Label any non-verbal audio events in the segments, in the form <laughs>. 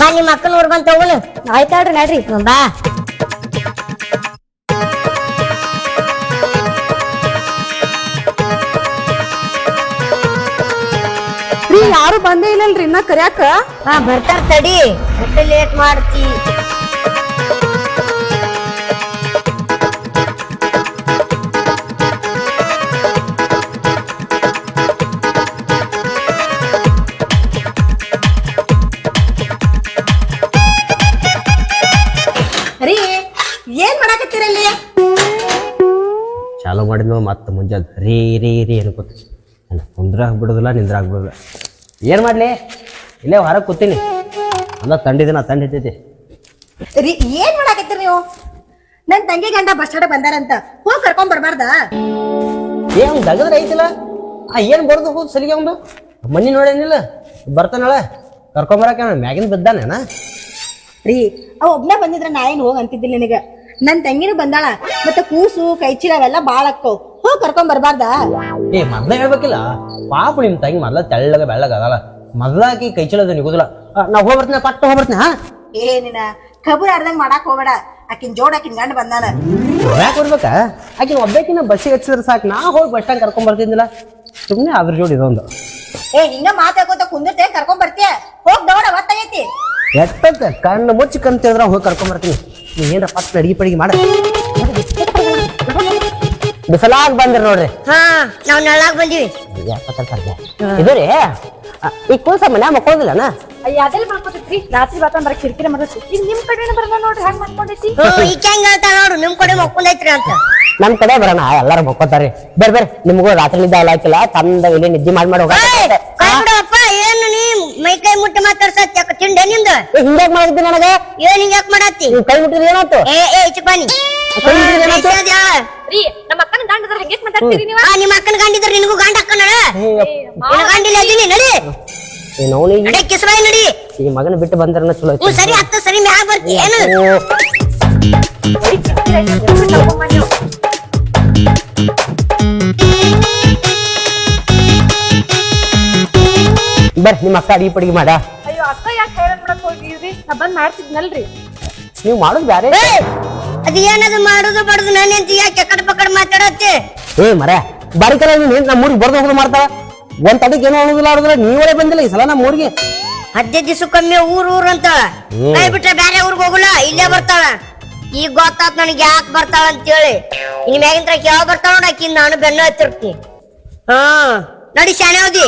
ಬಾ ನಿಮ್ಮ ಅಕ್ಕನ ಊರ್ ಬಂತ ಹೋಗುನು ಆಯ್ತಾಳ್ರಿ ನಡ್ರಿ. ಬಾ. ರೀ ಯಾರು ಬಂದೇ ಇಲ್ಲಲ್ರಿ ಇನ್ನ ಕರ್ಯಾಕ? ಹಾ ಬರ್ತಾರ ತಡಿ. ಮತ್ತೆ ಲೇಟ್ ಮಾಡ್ತಿ. ಚಾಲು ಮತ್ತು ಮುಂಜಾನೆ ರೀ ರೀ ರೀ ಅನ್ಕೋತ ನಾನು ಕುಂದ್ರಾಗ ಬಿಡೋದಿಲ್ಲ ನಿಂದ್ರಾಗ ಬಿಡೋದಿಲ್ಲ ಏನು ಮಾಡಲಿ? ಇಲ್ಲೇ ಹೊರಗೆ ಕೂತೀನಿ. ಅಲ್ಲ ತಂಡಿದಿನ ತಂಡ ಹಿಡ್ತೈತಿ ರೀ ಏನ್ ಮಾಡಾಕತ್ತೀರಿ ನೀವು? ನನ್ನ ತಂಗಿ ಗಂಡ ಬಸ್ ಸ್ಟಾಂಡ್ ಬಂದಾರಂತ. ಹೋಗಿ ಕರ್ಕೊಂಡ್ ಬರಬಾರ್ದ? ಏನು ಅವ್ನು ದಗದ್ರ ಐತಿಲ್ಲ? ಆ ಏನು ಬರೋದು ಹೋದ್ ಸಲಿಗೆ ಅವ್ನು? ಮನಿ ನೋಡೇನಿಲ್ಲ? ಬರ್ತಾನಳ? ಕರ್ಕೊಂಬರಕ್ಕೆ ಮ್ಯಾಗಿನ ಬಿದ್ದಾನೇನಾ? ರೀ ಅವ ಒಬ್ನ ಬಂದಿದ್ರ ನಾ ಏನು ಹೋಗಿ ಅಂತಿದ್ದಿಲ್ಲ ನಿನಗ? ನನ್ ತಂಗಿನೂ ಬಂದಾಳ ಮತ್ತೆ ಕೂಸು ಕೈಚೀಲ ಅವೆಲ್ಲ ಬಾಳ ಅಕ್ಕವ್. ಹೋಗ್ ಕರ್ಕೊಂಡ್ ಬರ್ಬಾರ್ದ? ಏ ಮೊದ್ಲ ಹೇಳ್ಬೇಕಿಲ್ಲ. ಪಾಪ ನಿಮ್ಮ ತಂಗಿ ಮೊದ್ಲ ತೆಳ್ಳಗ ಬೆಳ್ಳಗ ಅದಲ್ಲ ಮೊದ್ಲಾಕಿ ಕೈ ಚೀಲದ ನಿಗೋದಿಲ್ಲ. ನಾ ಹೋಗ್ಬರ್ತೀನಿ ಪಟ್ಟ ಹೋಗ್ಬರ್ತೀನಿ ಹಾ? ಏನಿನ ಕಬುರ್ ಆಡ್ದಂಗ್ ಮಾಡಾಕ್ ಹೋಗ್ಬೇಡ. ಆಕಿನ್ ಜೋಡ್ ಆಕಿನ್ ಗಂಡ ಬಂದಾನ. ಯಾಕೆ ಬರ್ಬೇಕಾ ಆಕಿನ ಒಬ್ಬಾಕಿನ ಬಸ್ಸಿಗೆ ಹಚ್ಚಿದ್ರೆ ಸಾಕು. ನಾ ಹೋಗಿ ಬಸ್ ಸ್ಟ್ಯಾಂಡ್ ಕರ್ಕೊಂಡ್ ಬರ್ತಿದ್ದಿಲ್ಲ. ಸುಮ್ಮನೆ ಅದ್ರ ಜೋಡಿ ಇದೊಂದು. ಏ ಹಿಂಗ ಮಾತಾಡ್ಕೋತ ಕುಂದಿರ್ತೆ ಕರ್ಕೊಂಡ್ ಬರ್ತೀಯ? ಹೋಗ್ ದೌಡ ಒತ್ತಾಗೈತಿ ಎಟ್ಟಂತೆ? ಕಣ್ಣು ಮುಚ್ಚಿ ಕಂತಿದ್ರ ಹೋಗಿ ಕರ್ಕೊಂಬರ್ತೀನಿ. ನೀ ಏನ್ರ ಪಟ್ ಅಡಿಗೆ ಪಡಿಗೆ ಮಾಡ. ಬಿಸಲಾಗ್ ಬಂದ್ರಿ ನೋಡ್ರಿ. ಹಾ ನಾವ್ ನೆಳ್ಳಾಗ ಬಂದಿವಿ. ಇದು ರೀ ಈ ಕೂಸ ಮನೆ ಮಕ್ಕೋದಿಲ್ಲನ? ಅದೆಲ್ಲ ಮಾಡ್ಕೊತೈತ್ರಿ ರಾತ್ರಿ ಬಾತಂದ್ ಬರ ಕಿರಿಕಿರಿ ಮಾಡತ್ರಿ ಈಗ ನಿಮ್ ಕಡೆನ ಬರಲ್ಲ ನೋಡ್ರಿ ಹಂಗ್ ಮಾಡ್ಕೊಂಡೈತಿ ಹ್ಮ್ ಈಕೆ ಹೆಂಗ್ ನೋಡು ನಿಮ್ ಕಡೆ ಮಕ್ಕೊಂದೈತ್ರಿ ಅಂತ. ನಮ್ ಕಡೆ ಬರೋಣ ಎಲ್ಲಾರು ಮಕ್ಕೋತಾರಿ ಬೇರೆ ಬೇರೆ ನಿಮಗೂ ರಾತ್ರಿ ನಿದ್ದೆ ಎಲ್ಲ ತಂದ ಇಲ್ಲಿ ನಿದ್ದೆ ಮಾಡಿ ಮಾಡಿ ಹೋಗ ಕೈ ಬಿಡಪ್ಪ ಏನು ನೀ ಮೈ ಕೈ ಮುಟ್ಟಿ ಮಾತಾಡ್ಸತ್ ಯಾಕ ತಿಂಡೆ ನಿಂದ ಹಿಂಗ್ಯಾಕ್ ಮಾಡಿದ್ದಿ ನನಗೆ ಏನ್ ಹಿಂಗ್ ಯಾಕೆ ಮಾಡತ್ತಿ ನೀವ್ ಕೈ ಮುಟ್ಟಿದ್ರೆ ಏನಾಯ್ತು ಏ ಏ ಚಿಪ್ಪಾನಿ ಕೈ ಮುಟ್ಟಿದ್ರೆ ಏನಾಯ್ತು ರೀ ನಮ್ಮ ಅಕ್ಕನ ಗಂಡದ್ರ ಹೆಂಗ್ ಮಾತಾಡ್ತೀರಿ ನೀವು ಆ ನಿಮ್ಮ ಅಕ್ಕನ ಗಂಡಿದ್ರ ನಿನಗೂ ಗಂಡ ಅಕ್ಕನ ನಿನ್ನ ಗಂಡಿಲ್ಲ ಇದೀನಿ ನಡಿ ನವ್ನಿಗೆ ನಡಿ ಕಿಸ್ಬಾಯಿ ನಡಿ ಈ ಮಗನ ಬಿಟ್ಟು ಬಂದ್ರೆ ಚಲೋ ಸರಿ ಅತ್ತ ಸರಿ ಮ್ಯಾಗ ಬರ್ತಿ ಏನು ಬರ್ರಿ ನಿಮ್ಮ ಅಕ್ಕ ಅಡಿಗೆ ಪಡಿಗೆ ಮಾಡ. ಅಯ್ಯೋ ಅಕ್ಕ ಯಾಕೆ ಹೇಳಕ್ ಮಾಡಕ್ ಹೋಗಿದ್ರಿ? ನಾ ಬಂದ್ ಮಾಡ್ತಿದ್ನಲ್ರಿ. ನೀವು ಮಾಡೋದು ಬ್ಯಾರೆ. ಅದ ಏನದು ಮಾಡುದು ಬಡದು? ನಾನು ಅಂತ ಯಾಕೆ ಕಡ್ ಪಕಡ್ ಮಾತಾಡತ್ತೆ? ಏ ಮರ ಬಾರಿಕಲ್ಲ ನೀನು ನಮ್ಮ ಊರಿಗೆ ಬರ್ದು ಹೋಗೋದು ಮಾಡ್ತಾವ ಒಂದ್ ತಡಕ್ಕೆ ಏನೋ ಅನ್ನೋದಿಲ್ಲ ಆಡಿದ್ರೆ ನೀವೇ ಬಂದಿಲ್ಲ ಈ ಸಲ ನಮ್ಮ ಊರಿಗೆ. ಹದಿನೈದು ಕಮ್ಮಿ ಊರ್ ಊರ್ ಅಂತ. ಕೈ ಬಿಟ್ರೆ ಬೇರೆ ಊರಿಗೆ ಹೋಗಲ್ಲ ಇಲ್ಲೇ ಬರ್ತಾಳ. ಈಗ ಗೊತ್ತಾತ್ ನನಗೆ ಯಾಕೆ ಬರ್ತಾಳ ಅಂತೇಳಿ. ಇನ್ ಮ್ಯಾಗಿಂತ್ರ ಯಾವ ಬರ್ತಾಳ ನೋಡಿ ಆಕಿ ನಾನು ಬೆನ್ನ ಹತ್ತಿರ್ತೀನಿ. ಹಾ ನಡಿ ಶಾನೆ ಓದಿ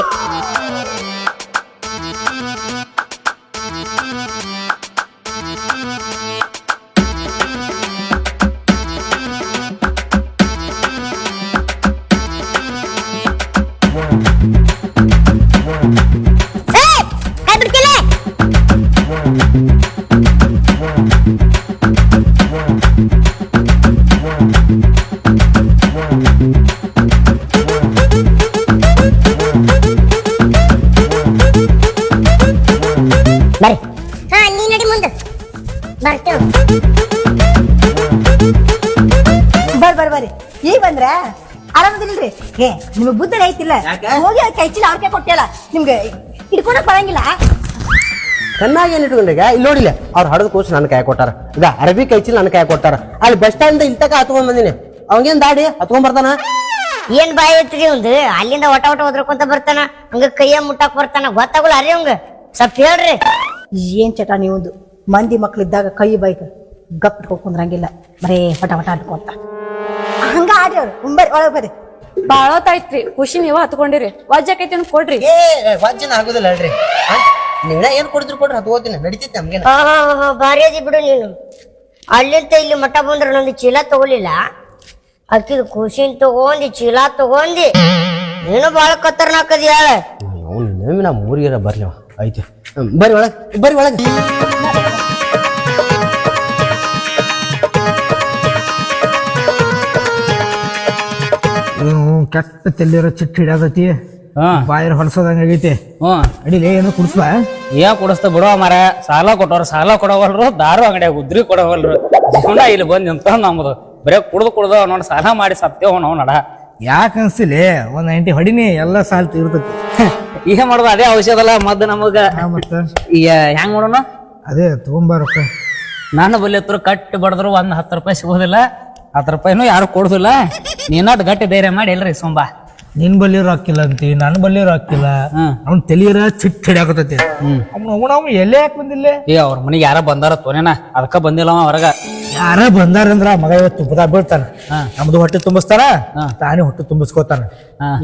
ಬಂದ್ರ ಆರಾಮದಿಲ್ರಿ? ಏ ನಿಮಗ್ ಬುದ್ಧಿ ಐತಿಲ್ಲ. ಹೋಗಿ ಕೈಚೀಲ ಅವ್ರಿಗೆ ಕೊಟ್ಟಿಯಲ್ಲ ನಿಮ್ಗೆ ಹಿಡ್ಕೊಳಕ್ ಬರಂಗಿಲ್ಲ. ಕಣ್ಣಾಗ ಏನು ಇಟ್ಕೊಂಡಾಗ ಇಲ್ಲಿ ನೋಡಿಲ್ಲ. ಅವ್ರು ಹಡದ ಕೂಸು ನನ್ನ ಕೈ ಕೊಟ್ಟಾರ. ಇದ ಅರಬಿ ಕೈಚಿಲ್ ನನ್ನ ಕೈ ಕೊಟ್ಟಾರ. ಅಲ್ಲಿ ಬಸ್ ಸ್ಟ್ಯಾಂಡ್ ಇಲ್ಲಿ ತಕ ಹತ್ಕೊಂಡ್ ಬಂದಿನಿ. ಅವಂಗೇನ್ ದಾಡಿ? ಹತ್ಕೊಂಡ್ ಬರ್ತಾನ? ಏನ್ ಬಾಯ್ ಐತ್ರಿ ಒಂದು ಅಲ್ಲಿಂದ ಒಟ ಒಟ ಒದ್ರಕೊಂತ ಬರ್ತಾನ. ಹಂಗ ಕೈಯ ಮುಟ್ಟಾಕ್ ಬರ್ತಾನ. ಗೊತ್ತಾಗಲ್ಲ ಅರಿ ಹಂಗ ಸ್ವಲ್ಪ ಹೇಳ್ರಿ. ಏನ್ ಚಟ ನೀವೊಂದು? ಮಂದಿ ಮಕ್ಳಿದ್ದಾಗ ಕೈ ಬೈಕ್ ಗಪ್ ಹೋಗ್ಕೊಂಡ್ರಂಗಿಲ್ಲ. ಬರೇ ಪಟ ಪಟ ಅನ್ಕೊಂತ. ಹಂಗ ಆಡ್ರಿ ಅವ್ರು. ಬರ್ರಿ ಒಳಗ್ ಬರ್ರಿ. ಬಾಳೋತಾಯ್ತ್ರಿ ಖುಷಿ ನೀವ ಹತ್ಕೊಂಡಿರಿ. ವಜ್ಜಾಕೈತಿ ಅಂತ ಕೊಡ್ರಿ. ಏ ವಜ್ಜನ ಆಗುದಿಲ್ಲ ಅಲ್ರಿ ನೀವ ಏನ್ ಕೊಡಿದ್ರು ಕೊಡ್ರಿ? ಹತ್ಕೋತೀನಿ ನಡಿತೈತಿ ನಮ್ಗೇನ. ಹಾ ಹಾ ಹಾ ಭಾರಿ ಅದಿ ಬಿಡು ನೀನು. ಅಲ್ಲಿಂದ ಇಲ್ಲಿ ಮಠ ಬಂದ್ರೆ ನಂದು ಚೀಲ ತಗೊಲಿಲ್ಲ. ಅಕ್ಕಿದ ಖುಷಿನ್ ತಗೊಂಡಿ ಚೀಲ ತಗೊಂಡಿ. ನೀನು ಭಾಳ ಖತರ್ನಾಕ್ ಅದಿ ಹೇಳ ಅವ್ನು ನೇಮಿ ನಮ್ಮ ಊರಿಗಾರ ಬರ್ಲಿ ಅವ. ಬರಿ ಹ್ಮ್, ಬರ್ರಿ ಒಳಗೆ ಬರ್ರಿ ಒಳಗೆ. ಇವ್ನು ಕೆಟ್ಟ ತೆಲ್ಲಿರೋ ಚಿಟ್ಟಿ ಹಿಡಿಯದೈತಿ ಹಾ. ಬಾಯರ್ ಹೊಲಸೋದಂಗ ಆಗೈತಿ. ಹ್ಞೂ ಅಡಿಲಿ ಏನು ಕುಡ್ಸ್ಬಾ ಏ ಕೊಡಿಸ್ತ ಬಿಡೋ ಮಾರ ಸಾಲ ಕೊಟ್ಟವ್ರ ಸಾಲ ಕೊಡವಲ್ರು ದಾರು ಅಂಗಡಿಯಾಗ ಉದ್ರಿ ಕೊಡವಲ್ರು. ಜೀವನ ಇಲ್ಲಿ ಬಂದು ನಿಂತ ನಮ್ದು. ಬರೇ ಕುಡ್ದು ಕುಡ್ದು ನೋಡಿ ಸಾಲ ಮಾಡಿ ಸತ್ತೇವ್ ನಾವು ನಡ. ಯಾಕೆ ಅನ್ಸಿಲಿ? ಒಂದ್ ನೈಂಟಿ ಹೊಡಿನಿ ಎಲ್ಲ ಸಾಲ ತೀರ್ತೈತಿ. ಈಗ ಮಾಡೋದು ಅದೇ ಔಷಧ ಅಲ್ಲ ಮದ್ದು ನಮಗ. ಮತ್ತ? ಈಗ ಹೆಂಗ್ ಮಾಡೋಣ? ಅದೇ ತಗೊಂಬಾ ರೊಕ್ಕ. ನಾನು ಬಲ್ಲಿ ಹತ್ರ ಕಟ್ಟಿ ಬಡದ್ರು ಒಂದ್ ಹತ್ತು ರೂಪಾಯಿ ಸಿಗೋದಿಲ್ಲ. ಹತ್ತು ರೂಪಾಯಿನೂ ಯಾರು ಕೊಡುದಿಲ್ಲ. ನೀನಾದ್ ಗಟ್ಟಿ ಧೈರ್ಯ ಮಾಡಿ ಎಲ್ರಿ ಸೊಂಬಾ. ನಿನ್ ಬಲ್ಲಿ ಹಾಕಿಲ್ಲ ಅಂತಿ ನನ್ನ ಬಲ್ಲಿ ಹಾಕಿಲ್ಲ. ಅವ್ನ ತಲಿಯರ ಚಿಟ್ ಹಿಡಿಯಾಕತೈತಿ ಅವ್ನ ಅವನ ಅವ್ನು ಎಲ್ಲೇ ಯಾಕೆ ಬಂದಿಲ್ಲ? ಏ ಅವ್ರ ಮನೆಗೆ ಯಾರ ಬಂದಾರ ತೋನೇನ ಅದಕ್ಕ ಬಂದಿಲ್ಲ ಅವ ಹೊರಗ. ಯಾರ ಬಂದಾರಂದ್ರ ಮಗ ಇವತ್ತು ತುಂಬದ ಬೀಳ್ತಾನ. ನಮ್ದು ಹೊಟ್ಟೆ ತುಂಬಿಸ್ತಾರ. ತಾನೇ ಹೊಟ್ಟೆ ತುಂಬಿಸ್ಕೋತಾನ.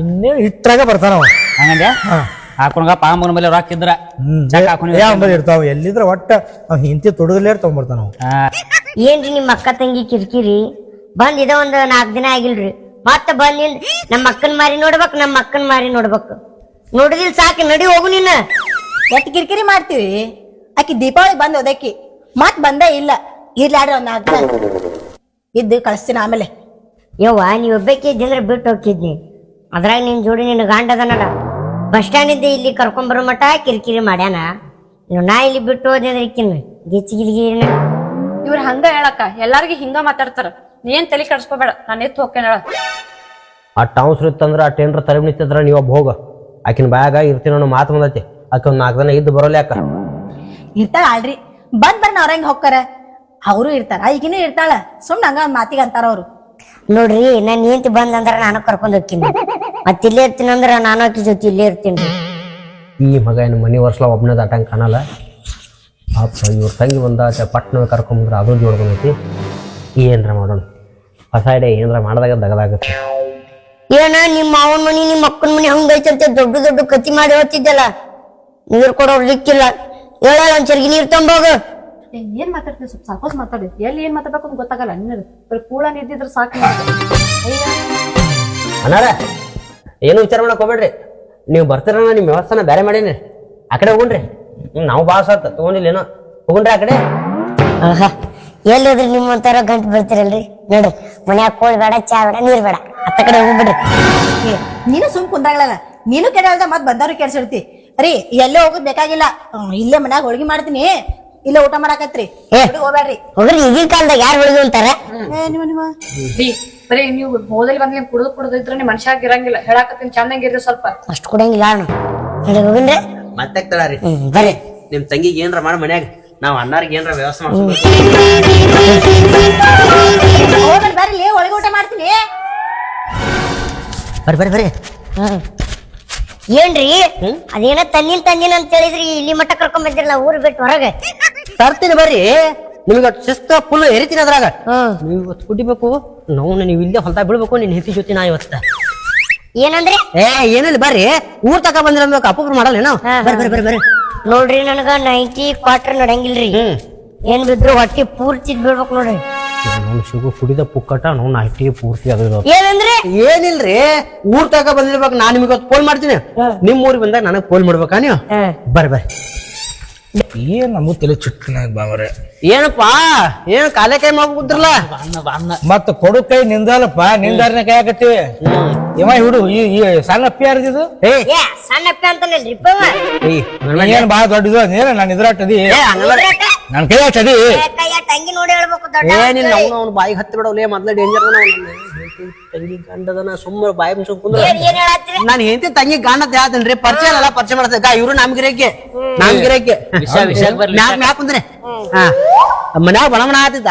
ಇನ್ನೇ ಇಟ್ಟಾಗ ಬರ್ತಾನ ಅವ ಹಂಗಂದ ಹಾಕೊಂಡ ಪಾಮನ ಮೇಲೆ ರೊಕ್ಕ ಇದ್ರ ಹ್ಮ್. ಇರ್ತಾವ. ಎಲ್ಲಿದ್ರ ಒಟ್ಟ ಅವ್ ಹಿಂತಿ ತೊಡದಲ್ಲೇ ತಗೊಂಡ್ಬರ್ತಾನ ಅವ ಏನ್ರಿ ನಿಮ್ಮ ಅಕ್ಕ ತಂಗಿ ಕಿರಿಕಿರಿ? ಬಂದ್ ಇದ ಒಂದ್ ನಾಲ್ಕು ದಿನ ಆಗಿಲ್ರಿ. ಮತ್ತ ಬಂದಿಲ್ ನಮ್ಮ ಅಕ್ಕನ್ ಮಾರಿ ನೋಡ್ಬೇಕು ನಮ್ಮ ಅಕ್ಕನ್ ಮಾರಿ ನೋಡ್ಬೇಕು. ನೋಡಿದಿಲ್ ಸಾಕು ನಡಿ ಹೋಗು ನಿನ್ನ ಎಷ್ಟ್ ಕಿರಿಕಿರಿ ಮಾಡ್ತೀವಿ? ಆಕಿ ದೀಪಾವಳಿ ಬಂದ ಅದಕ್ಕಿ ಮತ್ ಬಂದೇ ಇಲ್ಲ. ಇರ್ಲಾಡ್ರ ಒಂದ್ ಇದ್ದು ಕಳಿಸ್ತೀನಿ ಆಮೇಲೆ. ಯವ್ವ ನೀವ್ ಒಬ್ಬಕ್ಕೆ ಇದ್ದಂದ್ರೆ ಬಿಟ್ಟು ಹೋಗ್ತಿದ್ನಿ ಅದ್ರಾಗ ನಿನ್ ಜೋಡಿ ನಿನ್ನ ಗಾಂಡ ನಡ. ಬಸ್ ಸ್ಟ್ಯಾಂಡ್ ಇದ್ದ ಇಲ್ಲಿ ಕರ್ಕೊಂಡ್ ಬರೋ ಮಟ ಕಿರಿಕಿರಿ ಮಾಡ್ಯಾನ. ನೀವು ನಾ ಇಲ್ಲಿ ಬಿಟ್ಟು ಹೋದ್ರೆ ಇಕ್ಕಿನ ಗಿಚ್ಚಿ ಗಿಲಿಗಿ ಇವ್ರ ಹಂಗ ಹೇಳಕ್ಕ. ಎಲ್ಲಾರ್ಗಿ ಹಿಂಗ ಮಾತಾಡ್ತಾರ. ನೀ ಏನ್ ತಲೆ ಕೆಡ್ಸ್ಕೋಬೇಡ ನಾನು ಎತ್ತು ಹೋಗ್ತೇನೆ ಆ ಟೌನ್ಸ್ ಇತ್ತಂದ್ರ ಆ ಟೇನ್ರ ತಲೆ ನಿಂತಿದ್ರ ನೀವ್ ಒಬ್ಬ ಹೋಗ. ಆಕಿನ ಬ್ಯಾಗ ಇರ್ತೀನಿ ಅನ್ನೋ ಮಾತು ಬಂದೈತಿ. ಆಕೆ ಒಂದು ನಾಲ್ಕು ದಿನ ಇದ್ದು ಬರೋಲ್ಲ ಯಾಕ? ಇರ್ತಾಳ ಅಲ್ರಿ ಬಂದ್ ಬರ್ನ ಅವ್ರ ಹೆಂಗ್ ಹೋಗ್ತಾರ? ಅವರು ಇರ್ತಾರ ಈಗಿನೂ ಇರ್ತಾಳ. ಸುಮ್ನ ಹಂಗ ಒಂದ್ ಮಾತಿಗೆ ಅಂತಾರ ಅವ್ರು. ನೋಡ್ರಿ ನಾನು ನಿಂತು ಬಂದಂದ್ರ ನಾನು ಕರ್ಕೊಂಡ್ ಹೋಗ್ತೀನಿ. ಮತ್ತೆ ಇಲ್ಲೇ ಇರ್ತೀನಿ ಅಂದ್ರ ನಾನು ಆಕಿ ಜೊತೆ ಇಲ್ಲೇ ಇರ್ತೀನಿ. ಈ ಮಗ ಏನು ಮನೆ ವರ್ಷಲ ಒಬ್ಬನೇ ದಾಟಂಗ್ ಕಾಣಲ್ಲ. ಪಾಪ ಇವ್ರ ತಂಗಿ ಬಂದ ಪಟ್ನ ಕರ್ಕೊಂಬಂದ್ರ ಅದು ಜೋಡ್ ಬಂದೈತಿ ಏನರ ಮಾಡೋಣ? ಹೊಸ ಐಡಿಯಾ ಏನರ ಮಾಡಿದಾಗ ದಗದಾಗುತ್ತೆ. ಏನ ನಿಮ್ಮ ಮಾವನ್ ಮನಿ ನಿಮ್ಮ ಅಕ್ಕನ ಮನಿ ಹಂಗೈತಂತೆ ದೊಡ್ಡ ದೊಡ್ಡ ಕತಿ ಮಾಡಿ ಹೋಗ್ತಿದ್ದಲ್ಲ ನೀರು ಕೊಡೋರ್ ಲಿಕ್ಕಿಲ್ಲ ಹೇಳ ಒಂದ್ ಚರ್ಗಿ ನೀರು ತಂಬೋಗ? ಏ, ಏನ್ ಮಾತಾಡ್ತೀನಿ ಸ್ವಲ್ಪ ಸಾಕೋಸ್ ಮಾತಾಡಿ. ಎಲ್ಲಿ ಏನ್ ಮಾತಾಡ್ಬೇಕು ಅಂತ ಗೊತ್ತಾಗಲ್ಲ ನಿನ್ನದು ಬರೀ ಕೂಳ ನಿದ್ದಿದ್ರೆ ಸಾಕು ಅನಾರ ಏನು ವಿಚಾರ ಮಾಡಕ್ ಹೋಗ್ಬೇಡ್ರಿ. ನೀವು ಬರ್ತೀರ ನಿಮ್ಮ ವ್ಯವಸ್ಥೆನ ಬೇರೆ ಮಾಡೀನಿ. ಆ ಕಡೆ ಹೋಗ್ರಿ. ನಾವು ಭಾಳ ಸತ್ ತಗೊಂಡಿಲ್ಲ ಏನೋ. ಹೋಗ್ರಿ ಆ ಕಡೆ. ಆಹಾ. ಎಲ್ಲೋದ್ರಿ ನಿಮ್ಮಂತಾರ ಗಂಟು ಬೀಳ್ತಿರಲ್ರಿ? ನೋಡ್ರಿ ಮನ್ಯಾಗ ಕೋಳಿ ಬೇಡ ಚಾ ಬೇಡ ನೀರ್ ಬೇಡ. ಅತ್ತ ಕಡೆ ಹೋಗ್ಬಿಡ್ರಿ. ಏ, ನೀನು ಸುಮ್ ಕುಂದಾಗ್ಲಲ್ಲ. ನೀನು ಕೆಡಲ್ದ ಮತ್ ಬಂದವ್ರು ಕೆಡ್ಸಿಡ್ತಿ. ರೀ ಎಲ್ಲೇ ಹೋಗೋದ್ ಬೇಕಾಗಿಲ್ಲ. ಹ್ಮ್, ಇಲ್ಲೇ ಮನ್ಯಾಗ ಹೋಳ್ಗಿ ಮಾಡ್ತೀನಿ. ಇಲ್ಲೇ ಊಟ ಮಾಡಾಕತ್ರಿ. ಏ. ಹೋಗ್ಬೇಡ್ರಿ ಹೋಗ್ರಿ ಈಗಿನ ಕಾಲದಾಗ ಯಾರು ಹುಡುಗಿ ಅಂತಾರ ಏ, ನಿಮ್ಮ ನಿಮ್ಮ. ಬರೀ ನೀವು ಹೋದಲ್ಲಿ ಬಂದ್ ಕುಡಿದು ಕುಡಿದಿದ್ರೆ ನಿಮ್ ಮನುಷ್ಯಾಗ ಇರಂಗಿಲ್ಲ. ಹೇಳಾಕತ್ತೀನಿ ಚಂದಂಗಿರ್ರಿ ಸ್ವಲ್ಪ. ಅಷ್ಟು ಕೊಡಂಗಿಲ್ಲ ಅಣ್ಣ. ನಡಿ ಹೋಗಿನ್ರಿ. ಮತ್ತೆ ತಡಾರಿ? ಹ್ಮ್ ಬರ್ರಿ. ನಿಮ್ ತಂಗಿಗೆ ಏನ್ರ ಮಾಡ ಮನ್ಯಾಗ. ನಾವ್ ಅನ್ನಾರಿಗೆ ಏನ್ರ ವ್ಯವಸ್ಥೆ ಮಾಡ್ತೀವಿ ಬರ್ಲಿ ಬರ್ರಿ ಒಳಗೆ ಊಟ ಮಾಡ್ತೀನಿ. ಬರ್ರಿ ಬರ್ರಿ ಬರ್ರಿ. ಏನ್ರಿ? ಅದೇನ ತಂದಿನ ತಂದಿನ ಅಂತ ಹೇಳಿದ್ರಿ ಇಲ್ಲಿ ಮಟ್ಟ ಕರ್ಕೊಂಡ್ ಬಂದಿರಲ್ಲ ಊರು ಬಿಟ್ಟು ಹೊರಗೆ. ತರ್ತೀನಿ ಬರ್ರಿ. ನಿಮಗೆ ಶಿಸ್ತ ಫುಲ್ ಎರಿತೀನಿ ಅದ್ರಾಗ. ನೀವು ಇವತ್ತು ಕುಡಿಬೇಕು ನಾವು ನೀವು ಇಲ್ಲೇ ಹೊಲ್ತಾ ಬಿಡ್ಬೇಕು ನಿನ್ನ ಹೆತ್ತಿ ಜೊತೆ ನಾ ಇವತ್ತ. ಏನಂದ್ರೆ? ಏ ಏನಿಲ್ಲ ಬರ್ರಿ. ಊರ್ ತಕ ಬಂದಿರ ಅಪ್ಪ ಮಾಡಲ್ಲ ಏನೋ? ಬರ್ರಿ ಬರ್ರಿ ಬರ್ರಿ. ನೋಡ್ರಿ ನನಗ ನೈಂಟಿ ಕ್ವಾರ್ಟರ್ ನಡಂಗಿಲ್ರಿ ಏನ್ ಬಿದ್ರು ಹೊಟ್ಟಿ ಪೂರ್ತಿ ಬೀಳ್ಬೇಕು ನೋಡ್ರಿ. ನಾನು ಶುಗರ್ ಕುಡಿದ ಪುಕ್ಕಟ ನಾವು ನೈಟಿ ಪೂರ್ತಿ ಅದು ಏನಂದ್ರೆ? ಏನಿಲ್ಲ ಏನಿಲ್ರಿ? ಊರ್ ತಕ ಬಂದಿರ್ಬೇಕು ನಾನು ನಿಮಗೆ ಫೋನ್ ಮಾಡ್ತೀನಿ. ನಿಮ್ ಊರಿಗೆ ಬಂದಾಗ ನನಗೆ ಫೋನ್ ಮಾಡ್ಬೇಕಾ ನೀವು? ಬರ್ರಿ ಬರ್ರಿ. ಏನ್ ನಮಗೂ ತಲೆ ಚಿಕ್ಕನಾಗ ಬಾವರೆ. ಏನಪ್ಪಾ? ಏನ್ ಕಾಲೇ ಕೈ ಅನ್ನ ಮತ್ತ ಕೊಡು ಕೈ ನಿಂದಲ್ಲಪ್ಪ. ನಿಂದಾರನ ಕೈ ಹಾಕತ್ತೀವಿ. ಇವ ಹಿಡು ಈ ಈ ಸಣ್ಣ ಅಪ್ಪಿ ಯಾರ್ದಿದು? ಏ. ಏ ಸಣ್ಣಪ್ಪ ಅಂತಾನಲ್ರಿ ಏಯ್, ನೀ ಏನ್ ಬಾ ದೊಡ್ಡದು ನೀನ ನಾನು ಇದ್ರಾಟದಿ ಏ, ಹಂಗಲ್ಲ. ನನ್ ಕೈ ಕೈಯ ತಂಗಿ ನೋಡಿ ಹೇಳ್ಬೇಕು ದೊಡ್ಡ ಏನಿಲ್ಲ ಅವ್ನು ಅವ್ನು ಬಾಯಿಗೆ ಹತ್ತಿ ಬಿಡವ್ಲೆ ಮೊದ್ಲ ಡೇಂಜರ್ ತಂಗಿ ಗಂಡದನ ಸುಮ್ಮನೆ ಬಾಯಿ ಕುಂದ್ರ. ನಾನು ಹೆಂಡತಿ ತಂಗಿ ಗಂಡ ಅಂತ ಹೇಳ್ತೇನ್ರಿ ಪರಿಚಯ ಅಲ್ಲ ಪರಿಚಯ ಮಾಡ್ತೇಕ ಇವ್ರು ವಿಷಯಕ್ಕೆ ಬರ್ಲಿ. ಮ್ಯಾಕ್ ಮ್ಯಾಕ್ ಕುಂದ್ರಿ ಹಾ. ಮನ್ಯಾಗ ಬಣ ಬಣ ಆತಿದ್ದ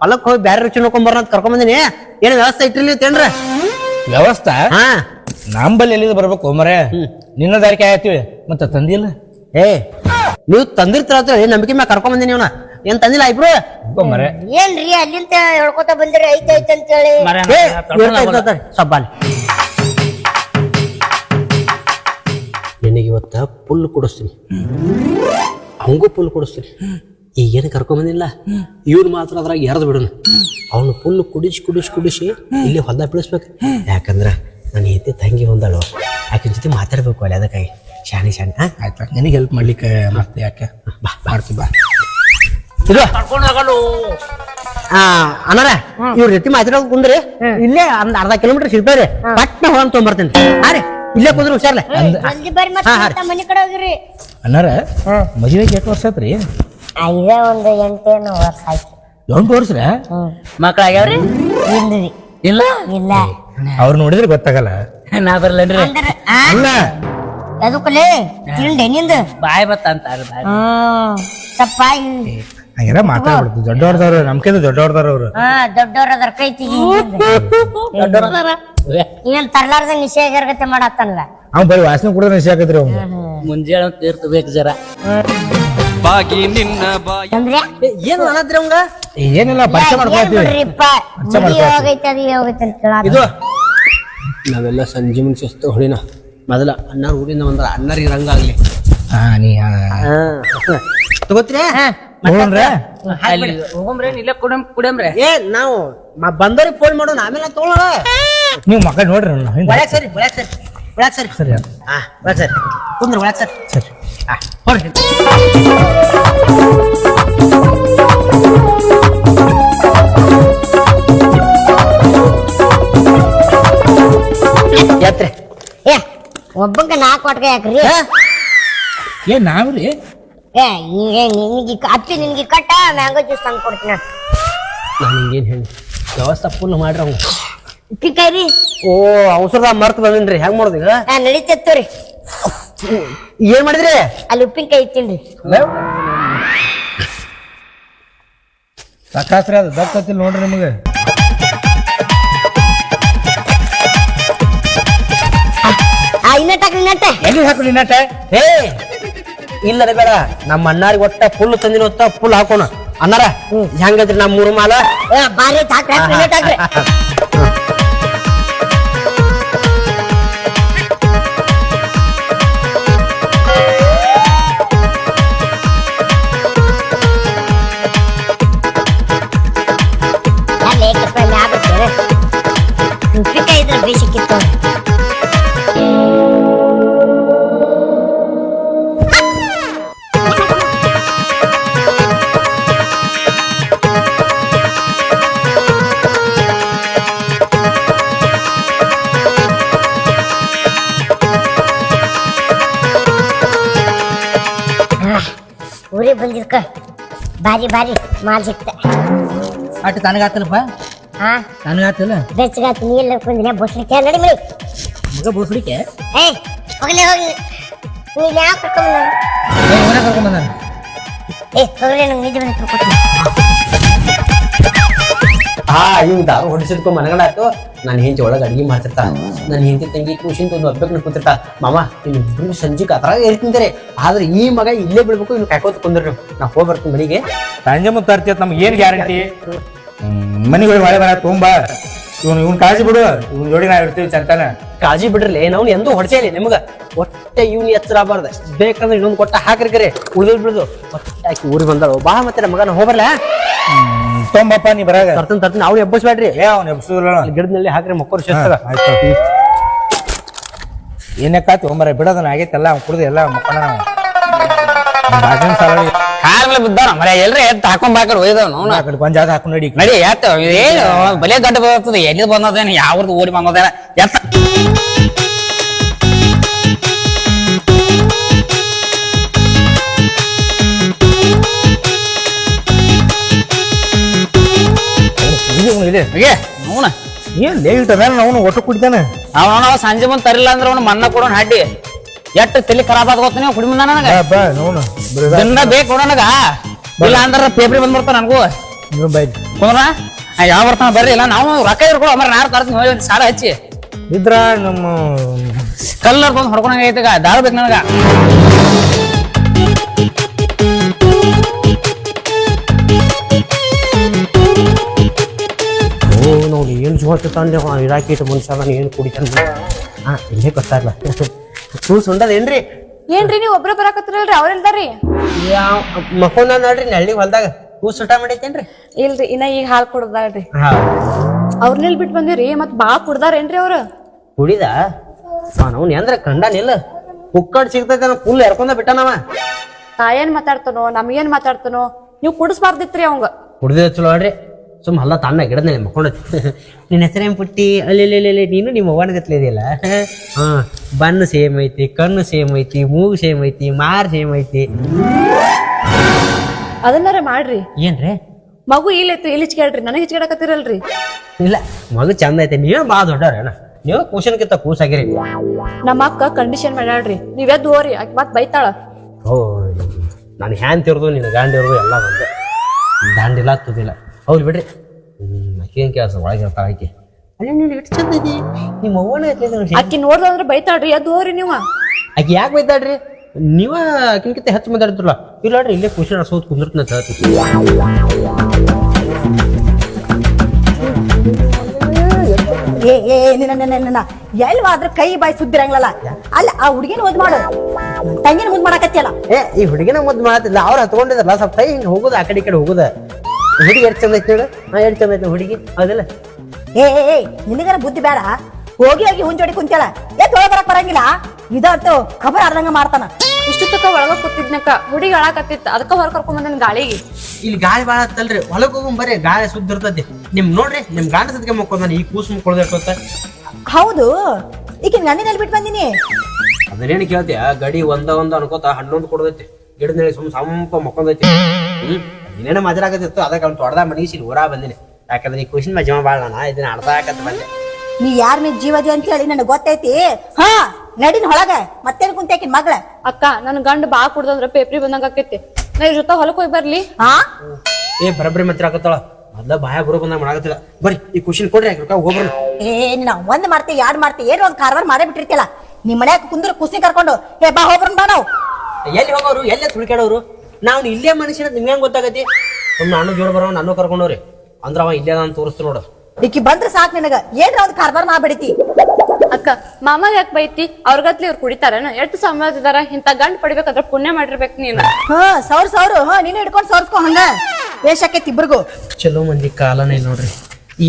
ಹೊಲಕ್ ಹೋಗಿ ಬ್ಯಾರೆ ರುಚಿ ನೋಡ್ಕೊಂಡ್ ಬರೋಣ ಅಂತ ಕರ್ಕೊಂಡ್ ಬಂದಿನಿ. ಏನ್ ವ್ಯವಸ್ಥೆ ಇಟ್ಟಿರ್ಲಿ ತೇನ್ರ ವ್ಯವಸ್ಥಾ? ಹಾ. ನಂಬಲ್ಲಿ ಎಲ್ಲಿದ್ ಬರ್ಬೇಕು ಮರೆ. ನಿನ್ನ ದಾರಿ ಆಯ್ತೀವಿ. ಮತ್ತೆ ಮತ್ತ ತಂದಿಲ್ಲ? ಏ ನೀವು ತಂದಿರ್ತೀರ ಅಂತ ಹೇಳಿ ನಂಬಿಕೆ ಮ್ಯಾಗ ಕರ್ಕೊಂಡ್ ಬಂದಿನಿ ಇವನ? ಏನ್ ತಂದಿಲ್ಲ ಇಬ್ರು? ಮರೆ. ಏನ್ರಿ ಅಲ್ಲಿಂದ ಹೇಳ್ಕೊತ ಬಂದಿರಿ ಐತೆ ಐತೆ ಅಂತ ಹೇಳಿ ಸಬ್ಬಾಲಿ ಏ. ನಿನಗೆ ಇವತ್ತ ಪುಲ್ ಕೊಡಿಸ್ತೀನಿ. ಅವಂಗೂ ಪುಲ್ ಕೊಡಿಸ್ತೀನಿ. ಈಗ ಏನು ಕರ್ಕೊಂಬಂದಿಲ್ಲ ಇವ್ರು ಮಾತ್ರ ಅದ್ರಾಗ ಎರ್ದು ಬಿಡೋಣ ಅವನು ಫುಲ್ ಕುಡಿಸಿ ಕುಡಿಸಿ ಕುಡಿಸಿ ಇಲ್ಲಿ ಹೊಲ ಬಿಡಿಸ್ಬೇಕು. ಯಾಕಂದ್ರ ನನ್ನ ಹೆತ್ತಿ ತಂಗಿ ಹೊಂದಾಳು ಆಕಿನ ಜೊತೆ ಮಾತಾಡ್ಬೇಕು ಅಲ್ಲಿ ಅದಕ್ಕಾಗಿ. ಶಾಣಿ ಶಾಣಿ. ಹಾ ಆಯ್ತು. ನಿನಗೆ ಹೆಲ್ಪ್ ಮಾಡ್ಲಿಕ್ಕೆ ಮತ್ತೆ ಯಾಕೆ? ಬಾ ಮಾಡ್ತಿ ಬಾ. ಇದು ಆ ಅನಾರ ಇವ್ರ ಜೊತೆ ಮಾತಾಡೋಕೆ ಕುಂದ್ರಿ. ಇಲ್ಲೇ ಒಂದ್ ಅರ್ಧ ಕಿಲೋಮೀಟರ್ ಸಿಗ್ತಾರೆ ಪಟ್ನ ಹೋಗಂಗ್ ತೊಗೊಂಬರ್ತೀನಿ. ಹಾ ರೀ ಇಲ್ಲೇ ಕುಂದ್ರೆ ಹುಷಾರ್ಲೆ. ಅನ್ನಾರ ಮದುವೆಗೆ ಎಷ್ಟು ವರ್ಷ ಆತ್ರಿ? ಇದ ಒಂದು ಎಂಟೇನು ವರ್ಷ ಆಯ್ತು. ಎಂಟು ಆಗ್ಯಾವ್ರಿ ಇಲ್ರಿ. ಇಲ್ಲ? ಇಲ್ಲ. ಅವ್ರು ನೋಡಿದ್ರೆ ಗೊತ್ತಾಗಲ್ಲ. ನಾ ಬರ್ಲೇನ್ರಿ ಅಲ್ಲ ನಿಂದ? ಬಾಯ್ ಬತ್ತ ಅಂತಾರ ಬಾಯ್ ಹ್ಮ್. ಸಪ್ಪ ಹಂಗೆಲ್ಲ ಮಾತಾಡ್ಬಿಡ್ತು ದೊಡ್ಡವ್ರದವ್ರು ನಮ್ಕಿಂತ ದೊಡ್ಡವ್ರದವ್ರು ಅವ್ರು ಹಾ ದೊಡ್ಡವ್ರ ಅದ್ರ ಕೈ ತೆಗಿ ಇವನ್ ತರ್ಲಾರ್ದ ನಿಷೇಧಗತೆ ಮಾಡತ್ತಲ್ಲ ಅವ್ನು ಬರೀ ವಾಸನೆ ಕುಡಿದ್ರೆ ನಿಷೇಧ ಆಗತ್ರಿ ಅವ್ನು ಮುಂಜಾನೆ ತೀರ್ತ ಬೇಕು ಜರ. ಅಂದ್ರೆ ಏನು ಅನ್ನದ್ರಿ ಅವಂಗ? ಏನಿಲ್ಲ ಪರಿಚಯ ಮಾಡ್ಕೊಳ್ತೀವಿ ಬಿಡ್ರಿಪ್ಪ ಮುಡಿ ಹೋಗೈತೆ ಅದು ಹೋಗೈತೆ ಅಂತ ಕೇಳಾತ. ಇದು. ನಾವೆಲ್ಲ ಸಂಜೆ ಮುಂಚೆ ಹುಡಿನ ಹೊಡಿನ. ಮೊದಲ ಅಣ್ಣಾರ್ ಊರಿಂದ ಬಂದ್ರ ಅಣ್ಣರಿಗೆ ರಂಗಾಗ್ಲಿ ಹಾ ನೀ ತಗೋತ್ರಿ. ನೋಡ್ರೆ ಅಲ್ಲಿ ಹೋಗಮ್ರಿ ಇಲ್ಲೇ ಕುಡಂ ಏ ನಾವು ಮ- ಬಂದವ್ರಿಗೆ ಫೋನ್ ಮಾಡೋಣ ಆಮೇಲೆ ತಗೊಳ್ಳೋಣ ನೀವು ಮಕ್ಕ ನೋಡ್ರಿ ನನ್ನ ಹಿಂದೆ. ಒಳಗ್ ಸರಿ ಒಳಗ್ ಸರಿ ಒಳಗ್ ಸರಿ. ಸರಿ. ಹಾ ಒಳಗ್ ಸರಿ. ಕುಂದ್ರ ಒಳಗ್ ಸರಿ. ಸರಿ. ಹಾ ಹೊರ್ರಿ ಎತ್ರಿ ಏ ಒಬ್ಬಂಗ ನಾಲ್ಕು ವಾಟ್ಕ ಯಾಕ್ರಿ ಏನ್ ನಾವ್ರಿ ಏ ಹಿಂಗೆ ನಿನ್ಗೆ ಅಪ್ಪಿ ನಿನ್ಗೆ ಕಟ್ಟ ಮ್ಯಾಂಗೋ ಜ್ಯೂಸ್ ತಂದು ಕೊಡ್ತೀನಿ ನಾನು ಹಿಂಗೇನು ಹೇಳಿ ವ್ಯವಸ್ಥೆ ಫುಲ್ ಮಾಡ್ರಿ ಅವ್ನು ಉಪ್ಪಿನಕಾಯಿ ರೀ ಓ ಅವಸರದ ಮರ್ತು ಬಂದಿನ್ರಿ ಹೆಂಗ್ ಮಾಡೋದು ಈಗ ಹಾ ನಡೀತೈತೋರಿ ಏನ್ ಮಾಡಿದ್ರಿ? ಅಲ್ಲಿ ಉಪ್ಪಿನಕಾಯಿ ಇತ್ತಿಲ್ರಿ ಸಾಕಾಸ್ರಿ ಅದು ದಕ್ಕತ್ತಿಲ್ಲ ನೋಡ್ರಿ ನಿಮಗೆ. ಆ ಇನ್ನಟ್ ಹಾಕ್ರಿ ಇನ್ನಟ್ಟ ಎಲ್ಲಿ ಹಾಕ್ರಿ ನಟ ಹೇ. ಇಲ್ಲದ ಬೇಡ ನಮ್ಮ ಅಣ್ಣಾರಿಗೆ ಒಟ್ಟ ಫುಲ್ ತಂದಿನ ಹೊತ್ತ ಫುಲ್ ಹಾಕೋಣ. ಅಣ್ಣಾರ ಹೆಂಗದ್ರಿ ನಮ್ಮ ಮೂರು ಮಾಲ? ಏ ಬಾರಿ ಹಾಕ್ರಿ ಹಾಕ್ರಿ ಇದ್ರೆ ಬೇಸಿಕ್ಕಿತ್ತು ಊರಿಗೆ ಬಂದಿದ್ಕ. ಬಾರಿ ಬಾರಿ ಮಾಲ್ ಸಿಕ್ತ ಅಟ್ ಹಾ? ತನಗಾತಲ್ಲ ಬೆಚ್ಚಗಾತ ನೀಲ್ಲ ಕುಂದಿನ ಬಸ್ಲಿಕ್ಕೆ ನಡಿ ಮಳಿ ಮಗ ಬೋಸ್ಲಿಕ್ಕೆ? ಏ ಹೋಗ್ಲಿ ಹೋಗ್ಲಿ. ನೀ ಯಾವ ಕರ್ಕೊಂಡ್ ಏ ಹೋಗ್ಲಿ ನಂಗೆ ನಿಜ ಬಂದು ದಾರು ಹೊಡಿಸಿದ್ಕೊ ಮನಗಳಾಯ್ತು. ನಾನು ಹೆಂಡತಿ ಒಳಗೆ ಅಡಿಗೆ ಮಾಡ್ತಿರ್ತ. ನನ್ನ ಹೆಂಡತಿ ತಂಗಿ ಖುಷಿ ಒಂದು ಒಬ್ಬಕ್ಕೆ ಕೂತಿರ್ತಾ ಮಾಮ ಇನ್ನು ಇಬ್ಬರು ಸಂಜೆಗೆ ಆ ಥರ ಇರ್ತಿದ್ದಾರೆ ಆದ್ರೆ ಈ ಮಗ ಇಲ್ಲೇ ಬಿಡ್ಬೇಕು ಇನ್ನು ಕಾಯ್ಕೋತ ಕುಂದ್ರಿ ನಾ ಹೋಗಿ ಬರ್ತೀನಿ ಮನೆಗೆ. ಸಂಜೆ ಮುಂದೆ ತರ್ತೀಯ ನಮ್ಗೆ ಏನ್ ಗ್ಯಾರಂಟಿ? ಮನೆಗೆ ಹೋಗಿ ಮಳೆ ಬರ ತುಂಬಾ. ಇವನು ಇವ್ನ ಕಾಳಜಿ ಬಿಡು. ಇವ್ನ ಜೋಡಿ ನಾವ್ ಇರ್ತೀವಿ ಚಂತಾನ. ಕಾಳಜಿ ಬಿಡ್ರಲಿ ನಾವು ಎಂದೂ ಹೊಡ್ಸೇಲಿ ನಿಮ್ಗ. ಒಟ್ಟೆ ಇವ್ನ ಎತ್ತರ ಆಗಬಾರ್ದ. ಬೇಕಂದ್ರೆ ಇನ್ನೊಂದು ಕೊಟ್ಟ ಹಾಕ್ರಿ ಕರೆ. ಉಳಿದ್ ಬಿಡುದು. ಒಟ್ಟೆ ಹಾಕಿ ಊರಿಗೆ ಬಂದಳು. ಬಾ ಮತ್ತೆ ಮಗನ ಹೋಗ್ಬರ್ಲ? ತೊಂಬಪ್ಪ ನೀ ಬರಾಗ. ತರ್ತನ್ ತರ್ತನ್. ಅವ್ನು ಎಬ್ಬಸ್ಬೇಡ್ರಿ. ಏ ಅವ್ನ ಎಬ್ಸುದಿಲ್ಲ ಅಲ್ಲಿ ಗಿಡದಲ್ಲಿ ಹಾಕ್ರಿ ಮಕ್ಕಳು ಆಯ್ತು ಏನಕ್ಕಾತಿ ಒಂಬರ ಬಿಡೋದನ್ನ ಆಗೈತೆಲ್ಲ ಅವ್ನು ಕುಡ್ದು ಎಲ್ಲ ಮಕ್ಕಳ ಭಾಷಣ ಸಾಲ ಮೇಲೆ ಬಿದ್ದಾನ. ಮರ ಎಲ್ರಿ ಎತ್ತ ಹಾಕೊಂಡ್ ಬಾಕರ್ ಒಯ್ದವ್ ನೋಡ. ಆ ಕಡೆ ಜಾಗ ಹಾಕೊಂಡು ನಡಿ. ನಡಿ ಎತ್ತ. ಏನು ಬಲೆ ಗಡ್ಡ ಬರ್ತದೆ. ಎಲ್ಲಿ ಬಂದದೇನು ಯಾವ್ದು ಓಡಿ ಬಂದದೇನ. ಎತ್ತ. ಹೀಗೆ ನೋಣ ಏನ್ ಲೇಟ್ ಅದ ಅವನು ಒಟ್ಟು ಕುಡಿತಾನೆ. ಅವನ ಸಂಜೆ ಮುಂದೆ ತರಿಲ್ಲ ಅಂದ್ರೆ ಅವನು ಮನ್ನ ಕೊಡೋಣ ಹಡ್ಡಿ. ಎಟ್ಟು ತಲೆ ಖರಾಬ್ ಆದ ಗೊತ್ತ ನೀವು ಕುಡಿ ಮುಂದ ನನಗ. ಬಾ ದಿನ ಬೇಕು ನನಗ. ಇಲ್ಲ ಅಂದ್ರೆ ಬಂದ್ ಬಂದ್ಬಿಡ್ತಾವ ನನಗೂ. ನೀವು ಬೈ ಕುಂದ್ರ ಯಾವ ಬರ್ತಾನ ಬರ್ರಿ. ಇಲ್ಲ ನಾವು ರೊಕ್ಕ ಇರ್ಕೊಳ್ಳೋ ಮರ ನಾರು ತರ್ತೀನಿ ಹೋಗಿ ಸಾಲ ಹಚ್ಚಿ. ಇದ್ರ ನಮ್ಮ ಕಲ್ಲರ್ ಬಂದು ಹೊಡ್ಕೊಂಡಂಗ ಐತಗ ದಾರ ಬೇಕು ನನಗ. ಓ ನೋಡಿ ಏನು ಜೋತ ತಂದೆ ಇರಾಕಿಟ್ಟು ಮನುಷ್ಯ ನಾನು ಏನು ಕುಡಿತಾನೆ. ಹಾ ಇಲ್ಲೇ ಗೊತ್ತಾಗ್ಲ. ಕೂಸ್ ಏನ್ರಿ? ನೀವ್ ಒಬ್ರ ಬರಾಕತ್ತಿರಲ್ರಿ ಅವ್ರೆಲ್ದಾರಿ ಮಕ್ಕಳ ಮಕ್ಕೊಂದ ನೋಡ್ರಿ ನಳ್ಳಿ ಹೊಲ್ದಾಗ ಕೂಸ್ ಊಟ ಮಾಡೈತೇನ್ರಿ ಇಲ್ರಿ ಇನ್ನ ಈಗ ಹಾಲ್ ಕುಡ್ದಾಳ್ರಿ. ಹಾ. ಅವ್ರನ್ನೆಲ್ ಬಿಟ್ ಬಂದಿರಿ ಮತ್ ಬಾ ಕುಡ್ದಾರೇನ್ರಿ ಅವ್ರ? ಕುಡಿದ? ಅವ್ನು ಎಂದ್ರ ಕಂಡನಿಲ್ಲ ಹುಕ್ಕಡ್ ಸಿಗ್ತೈತೆ ಫುಲ್ ಎರ್ಕೊಂಡ ಬಿಟ್ಟನವ ನಾ ಏನ್ ಮಾತಾಡ್ತಾನೋ ನಮ್ಗೇನ್ ಮಾತಾಡ್ತಾನೋ ನೀವ್ ಕುಡಿಸ್ಬಾರ್ದಿತ್ರಿ ಅವಂಗ. ಕುಡ್ದ ಚಲೋ ಆಡ್ರಿ. ಸುಮ್ ಅಲ್ಲ ತಾನ ಗಿಡದಲ್ಲಿ ಮಕ್ಕೊಂಡ <laughs> ನಿನ್ನ ಹೆಸರೇನ್ ಪುಟ್ಟಿ? ಅಲ್ಲಿ ನೀನು ನಿಮ್ಮ ಅವ್ವನ ಗತ್ಲೆ ಇದೆಯಲ್ಲ? <laughs> ಹಾ. ಬಣ್ಣ ಸೇಮ್ ಐತಿ ಕಣ್ಣು ಸೇಮ್ ಐತಿ ಮೂಗು ಸೇಮ್ ಐತಿ ಮಾರ್ ಸೇಮ್ ಐತಿ. ಅದನ್ನಾರ ಮಾಡ್ರಿ. ಏನ್ರಿ? ಮಗು ಇಲ್ಲೈತ್ರಿ ಇಲ್ಲಿ ಕೇಳ್ರಿ ನನಗೆ ಹಿಚ್ಕೇಡಕತ್ತಿರಲ್ರಿ ಇಲ್ಲ ಮಗು ಚಂದ ಐತೆ. ನೀವೇ ಭಾಳ ದೊಡ್ಡವ್ರೇನ ನೀವು ಕೂಸನ್ಕಿಂತ ಕೂಸಾಗಿರಿ. ನಮ್ಮ ಅಕ್ಕ ಕಂಡೀಷನ್ ಮಾಡ್ಯಾಳ್ರಿ. ನೀವ್ ಎದ್ದು ಹೋರಿ ಆಕೆ ಮತ್ ಬೈತಾಳ. ಓ ನಾನು ಹ್ಯಾನ್ ತಿರ್ದು ನಿನ್ನ ಗಾಂಡಿರೋದು ಎಲ್ಲ ಬಂದು. ದಾಂಡಿಲ್ಲ ತುದಿಲ್ಲ. ಹೌದು ಬಿಡ್ರಿ. ಆಕೇನ್ ಕೆಲಸ ಒಳಗೆ ಇರ್ತಾಳ ಆಕೆ ನೀನು ಎಷ್ಟು ಚಂದ ಐತಿ ನಿಮ್ಮ ಅವ್ವನ ಐತಿ ಆಕಿ ನೋಡ್ದಂದ್ರ ಬೈತಾಳ್ರಿ. ಅದು ಹೋರಿ ನೀವ. ಆಕಿ ಯಾಕೆ ಬೈತಾಡ್ರಿ ನೀವ ಆಕಿನ್ಕಿಂತ ಹೆಚ್ಚು ಮಾತಾಡ್ತಿರಲ್ಲ. ಇಲ್ಲ ನೋಡ್ರಿ ಇಲ್ಲೇ ಖುಷಿ ನಡ್ಸೋದು ಕುಂದಿರ್ತೀನಿ ಅಂತ ಹೇಳ್ತೀನಿ. ಏ ಏ ನಿನ್ನ ಕೈ ಬಾಯಿ ಸುದ್ದಿರಂಗಿಲ್ಲ ಅಲ್ಲ ಆ ಹುಡುಗಿನ ಮುದ್ ಮಾಡು. ತಂಗಿನ ಮುದ್ ಮಾಡಕತ್ತಿಯಲ್ಲ. ಏ ಈ ಹುಡುಗಿನ ಮುದ್ದು ಮಾಡತ್ತಿಲ್ಲ ಅವ್ರ ಹತ್ಕೊಂಡಿದ್ರಲ್ಲ ಸ್ವಲ್ಪ ಕೈ ಹಿಂಗೆ ಹೋಗುದು ಆ ಕಡೆ ಈ ಕಡೆ ಹೋಗುದ. ಹುಡುಗಿ ಎಷ್ಟು ಚಂದ ಐತೆ ಹೇಳು ಹಾ ಎಷ್ಟು ಚಂದ ಐತೆ ಹುಡುಗಿ. ಹೌದಲ್ಲ? ಏ ಏ ಏ ನಿನಗರ ಬುದ್ಧಿ ಬೇಡ? ಹೋಗಿ ಹೋಗಿ ಹುಂಜೋಡಿ ಕುಂತ್ಯಾಳ ಏ ತೊಳೆ ಬರಕ್ ಬರಂಗಿಲ್ಲ. ಇದಂತೂ ಖಬರ್ ಆರ್ದಂಗ ಮಾಡ್ತಾನ. ಇಷ್ಟು ತಕ ಒಳಗ ಕೂತಿದ್ನಕ್ಕ. ಹುಡುಗಿ ಅಳಾಕತ್ತಿತ್ತ. ಅದಕ್ಕ ಹೊರ ಕರ್ಕೊಂಡ್ ಬಂದನ್ ಗಾಳಿಗೆ. ಇಲ್ಲಿ ಗಾಳಿ ಬಾಳ ಆತಲ್ರಿ ಹೊಲಕ್ ಹೋಗೋ ಬರ್ರಿ ಗಾಳಿ ಸುದ್ದ ಇರ್ತೈತಿ. ನಿಮ್ ನೋಡ್ರಿ ನಿಮ್ ಗಾಂಡ ಸದ್ಕೆ ಮಕ್ಕೊಂದ ಈ ಕೂಸು ಮಕ್ಕೊಳ್ದ ಇರ್ತೈತೆ. ಹೌದು. ಈಗ ಗಂಡಿನಲ್ಲಿ ಬಿಟ್ಟು ಬಂದಿನಿ? ಅದನ್ನೇನು ಕೇಳ್ತೀಯ? ಗಡಿ ಒಂದ ಒಂದ ಅನ್ಕೋತ ಹನ್ನೊಂದು ಕೊಡದೈತಿ. ಗಿಡದ ಸುಮ್ ಸಂಪ ಮಕ್ಕೊಂದೈತಿ. ಮಜಾ ಆಗತ್ತಿತ್ತು ಅದಕ್ಕೆ ಅವ್ನು ತೊಡ್ದ ಮನಗಿಸಿ ಊರಾ ಬಂದಿನಿ. ಯಾಕಂದ್ರೆ ಈ ಖುಷಿನ ಮಜಾ ಬಾಳ ನಾನು ಇದನ್ನ ಅರ್ಧಾಕತ್ ಬಂದೆ. ನೀ ಯಾರ ಮೇಲೆ ಜೀವದಿ ಅಂತ ಹೇಳಿ ನನಗೆ ಗೊತ್ತೈತಿ? ಹಾ ನಡಿನ ಹೊಳಗ ಮತ್ತೇನ್ ಕುಂತ್ಯಾಕಿನ್ ಮಗಳ? ಅಕ್ಕ ನನ್ ಗಂಡ ಬಾ ಕುಡ್ದಂದ್ರ ಪೇಪ್ರಿ ಬಂದಂಗ ಆಕೈತಿ. ನಾ ಇವ್ರ ಜೊತೆ ಹೊಲಕ್ ಹೋಗಿ ಬರ್ಲಿ? ಹಾ? ಏ ಬರಬ್ರಿ ಮತ್ತೆ ಆಗತ್ತಾಳ ಮೊದ್ಲ ಬಾಯ ಬರೋ ಬಂದಾಗ ಮಾಡಾಕತ್ತಿಲ್ಲ. ಬರಿ ಈ ಖುಷಿನ ಕೊಡ್ರಿ ರೊಕ್ಕ ಹೋಗ್ಬರ್ನ ಏ ನೀನ ಒಂದ್ ಮಾಡ್ತಿ ಎರಡ್ ಮಾಡ್ತಿ ಏನೋ ಒಂದ್ ಕಾರವಾರ ಮಾಡೇ ಬಿಟ್ಟಿರ್ತಿಲ್ಲ ನಿಮ್ ಮನ್ಯಾಗ ಕುಂದ್ರ ಕುಸಿ ಕರ್ಕೊಂಡು ಏ ಬಾ ಹೋಗ್ರನ್ ಬಾ ನಾವು. ಎಲ್ಲಿ ಹೋಗೋರು? ಎಲ್ಲೇ ತುಳ್ಕ್ಯಾಡೋರು ನಾವು ಇಲ್ಲೇ ಮನುಷ್ಯನ ನಿಮ್ಗೆ ಹೆಂಗ್ ಗೊತ್ತಾಗತಿ ಸುಮ್ಮನೆ ನಾನು ಜೋಡ್ ಬರೋ ನಾನು ಕರ್ಕೊಂಡವ್ರಿ ಅಂದ್ರ ಅವ ಇಲ್ಲೇ ನಾನು ತೋರಿಸ್ತೀನಿ ನೋಡು. ಇಕ್ಕಿ ಬಂದ್ರ ಸಾಕ್ ನಿನಗ. ಏನ್ರ ಒಂದ್ ಕಾರ್ಬಾರ್ ಮಾಡ್ಬಿಡಿತಿ ಅಕ್ಕ ಮಾಮ ಯಾಕೆ ಬೈತಿ? ಅವ್ರಗತ್ಲಿ ಇವ್ರು ಕುಡಿತಾರೇನ? ಎಷ್ಟು ಸಂಬಂಧಿದಾರ ಇಂತ ಗಂಡ್ ಪಡಿಬೇಕಾದ್ರ ಪುಣ್ಯ ಮಾಡಿರ್ಬೇಕು ನೀನು. ಹಾ ಸೌರ್ ಸೌರು. ಹಾ ನೀನು ಹಿಡ್ಕೊಂಡ್ ಸೌರ್ಸ್ಕೊ ಹಂಗ. ವೇಷಕ್ಕೈತಿ ಇಬ್ರಿಗೂ. ಚಲೋ ಮಂದಿ ಕಾಲನೇ ಇಲ್ಲ ನೋಡ್ರಿ.